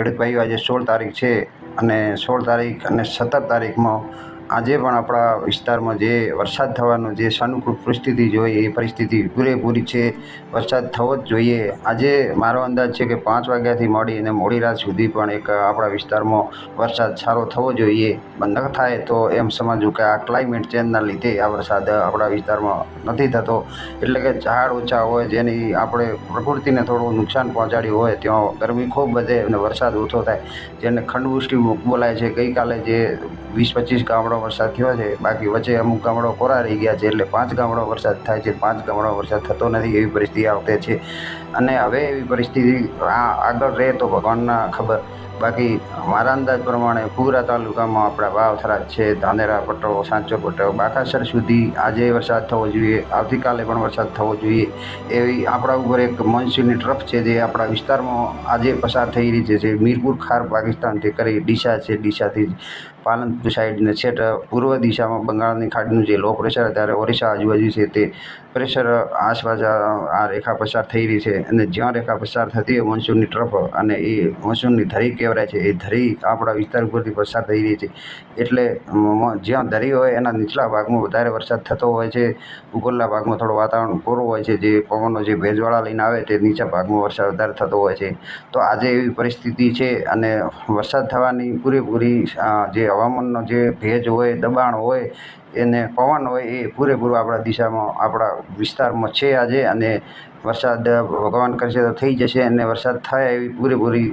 ખેડૂત ભાઈઓ આજે સોળ તારીખ છે અને સોળ તારીખ અને સત્તર તારીખમાં આજે પણ આપણા વિસ્તારમાં જે વરસાદ થવાનો જે સાનુકૂળ પરિસ્થિતિ જોઈએ, એ પરિસ્થિતિ પૂરેપૂરી છે. વરસાદ થવો જ જોઈએ. આજે મારો અંદાજ છે કે પાંચ વાગ્યાથી માંડી અને મોડી રાત સુધી પણ એક આપણા વિસ્તારમાં વરસાદ સારો થવો જોઈએ. પણ ન થાય તો એમ સમજવું કે આ ક્લાઇમેટ ચેન્જના લીધે આ વરસાદ આપણા વિસ્તારમાં નથી થતો. એટલે કે ઝાડ ઓછા હોય, જેની આપણે પ્રકૃતિને થોડું નુકસાન પહોંચાડ્યું હોય, ત્યાં ગરમી ખૂબ વધે અને વરસાદ ઓછો થાય. જેને ખંડવૃષ્ટિ બોલાય છે. ગઈકાલે જે વીસ પચીસ ગામડો વરસાદ થયો છે. બાકી વચ્ચે અમુક ગામડો કોરા રહી ગયા છે એટલે પાંચ ગામડો વરસાદ થાય છે. પાંચ ગામડો વરસાદ થતો નથી એવી પરિસ્થિતિ આ વખતે છે. અને હવે એવી પરિસ્થિતિ આ આગળ રહે તો ભગવાનના ખબર. બાકી મારા અંદાજ પ્રમાણે પૂરા તાલુકામાં આપણા વાવથરા છે, ધાનેરા પટ્ટો, સાંચો પટ્ટો, બાકાસર સુધી આજે વરસાદ થવો જોઈએ. આવતીકાલે પણ વરસાદ થવો જોઈએ. એવી આપણા ઉપર એક મોન્સૂનની ટ્રફ છે જે આપણા વિસ્તારમાં આજે પસાર થઈ રહી છે. મીરપુર ખાર પાકિસ્તાનથી કરી ડીસા છે. ડીસાથી પાલનપુર સાઈડને છેટ પૂર્વ દિશામાં બંગાળની ખાડીનું જે લો પ્રેશર અત્યારે ઓરિસ્સા આજુબાજુ છે તે પ્રેશર આસપાસ આ રેખા પસાર થઈ રહી છે અને જ્યાં રેખા પસાર થતી હોય મોન્સૂનની ટ્રફ અને એ મોન્સૂનની ધરી કહેવાય છે, એ ધરી આપણા વિસ્તાર ઉપરથી પસાર થઈ રહી છે. એટલે જ્યાં ધરી હોય એના નીચલા ભાગમાં વધારે વરસાદ થતો હોય છે ઉપરના ભાગમાં થોડું વાતાવરણ કોરું હોય છે, જે પવનો જે ભેજવાળા લઈને આવે તે નીચા ભાગમાં વરસાદ વધારે થતો હોય છે. તો આજે એવી પરિસ્થિતિ છે અને વરસાદ થવાની પૂરેપૂરી જે હવામાનનો જે ભેજ હોય, દબાણ હોય, એને પવન હોય, એ પૂરેપૂરું આપણા દિશામાં, આપણા વિસ્તારમાં છે આજે અને વરસાદ ભગવાન કરશે તો થઈ જશે અને વરસાદ થાય એવી પૂરેપૂરી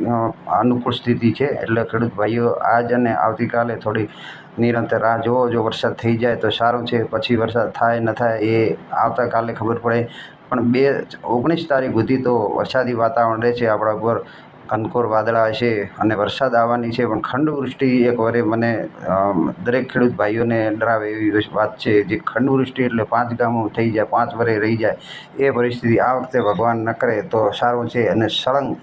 અનુકૂળ સ્થિતિ છે. એટલે ખેડૂત ભાઈઓ, આજ અને આવતીકાલે થોડી નિરંતર રાહ જુઓ. જો વરસાદ થઈ જાય તો સારું છે. પછી વરસાદ થાય, ન થાય એ આવતાકાલે ખબર પડે. પણ બે, ઓગણીસ તારીખ સુધી તો વરસાદી વાતાવરણ રહે છે આપણા ઉપર. કનકોર વાદળા હશે અને વરસાદ આવવાની છે, પણ ખંડવૃષ્ટિ એક વરે મને દરેક ખેડૂત ભાઈઓને ડરાવે એવી વાત છે જે ખંડવૃષ્ટિ એટલે પાંચ ગામો થઈ જાય, પાંચ વરે રહી જાય, એ પરિસ્થિતિ આ વખતે ભગવાન ન કરે તો સારું છે અને સળંગ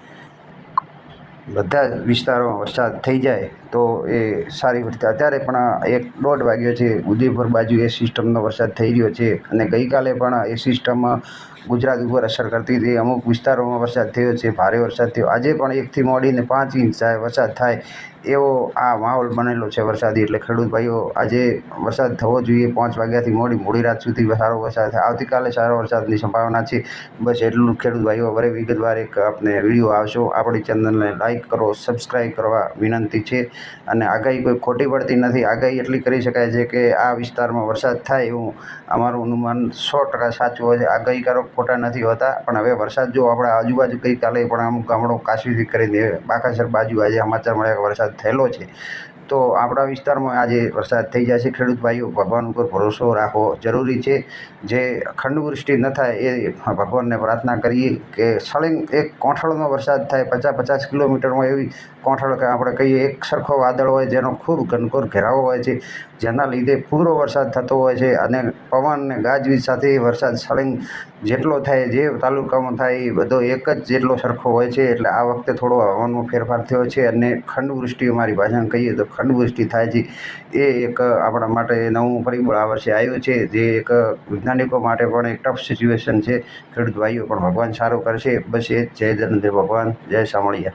બધા વિસ્તારોમાં વરસાદ થઈ જાય તો એ સારી વસ્તુ અત્યારે પણ એક દોઢ વાગ્યો છે ઉદયપુર બાજુ એ સિસ્ટમનો વરસાદ થઈ રહ્યો છે અને ગઈકાલે પણ એ સિસ્ટમ ગુજરાત ઉપર અસર કરતી હતી. અમુક વિસ્તારોમાં વરસાદ થયો છે, ભારે વરસાદ થયો. આજે પણ એકથી મોડીને પાંચ ઇંચ વરસાદ થાય એવો આ માહોલ બનેલો છે વરસાદી. એટલે ખેડૂત ભાઈઓ, આજે વરસાદ થવો જોઈએ. પાંચ વાગ્યાથી મોડી મોડી રાત સુધી સારો વરસાદ થાય. આવતીકાલે સારો વરસાદની સંભાવના છે. બસ એટલું ખેડૂત ભાઈઓ વરે વિગતવાર એક આપને વીડિયો આવશો. આપણી ચેનલને લાઇક કરો સબસ્ક્રાઈબ કરવા વિનંતી છે. અને આગાહી કોઈ ખોટી પડતી નથી. આગાહી એટલી કરી શકાય છે કે આ વિસ્તારમાં વરસાદ થાય એવું અમારું અનુમાન સો ટકા સાચું હોય છે. આગાહીકારો ખોટા નથી હોતા, પણ હવે વરસાદ જો આપણે આજુબાજુ ગઈકાલે પણ અમુક ગામડો કાશીથી કરીને બાકાસર બાજુ આજે સમાચાર મળ્યા કે વરસાદ થયેલો છે. તો આપણા વિસ્તારમાં આજે વરસાદ થઈ જશે. ખેડૂત ભાઈઓ, ભગવાન ઉપર ભરોસો રાખવો જરૂરી છે. જે ખંડવૃષ્ટિ ન થાય એ ભગવાનને પ્રાર્થના કરીએ કે સળંગ એક કોંઠળનો વરસાદ થાય પચાસ પચાસ કિલોમીટરમાં એવી કોંઠળ કે આપણે કહીએ એક સરખો વાદળ હોય જેનો ખૂબ ઘનઘોર ઘેરાવો હોય છે, જેના લીધે પૂરો વરસાદ થતો હોય છે અને પવન અને ગાજવીજ સાથે વરસાદ સળંગ જેટલો થાય, જે તાલુકામાં થાય એ બધો એક જ જેટલો સરખો હોય છે. એટલે આ વખતે થોડો હવામાનમાં ફેરફાર થયો છે અને ખંડવૃષ્ટિ અમારી ભાષામાં કહીએ તો ખંડવૃષ્ટિ થાય છે. એ એક આપણા માટે નવું પરિબળ આ વર્ષે આવ્યું છે. જે એક વૈજ્ઞાનિકો માટે પણ એક ટફ સિચ્યુએશન છે. ખેડૂત ભાઈઓ પણ ભગવાન સારું કરશે. બસ એ જય ધનંજય ભગવાન. જય સામળિયા.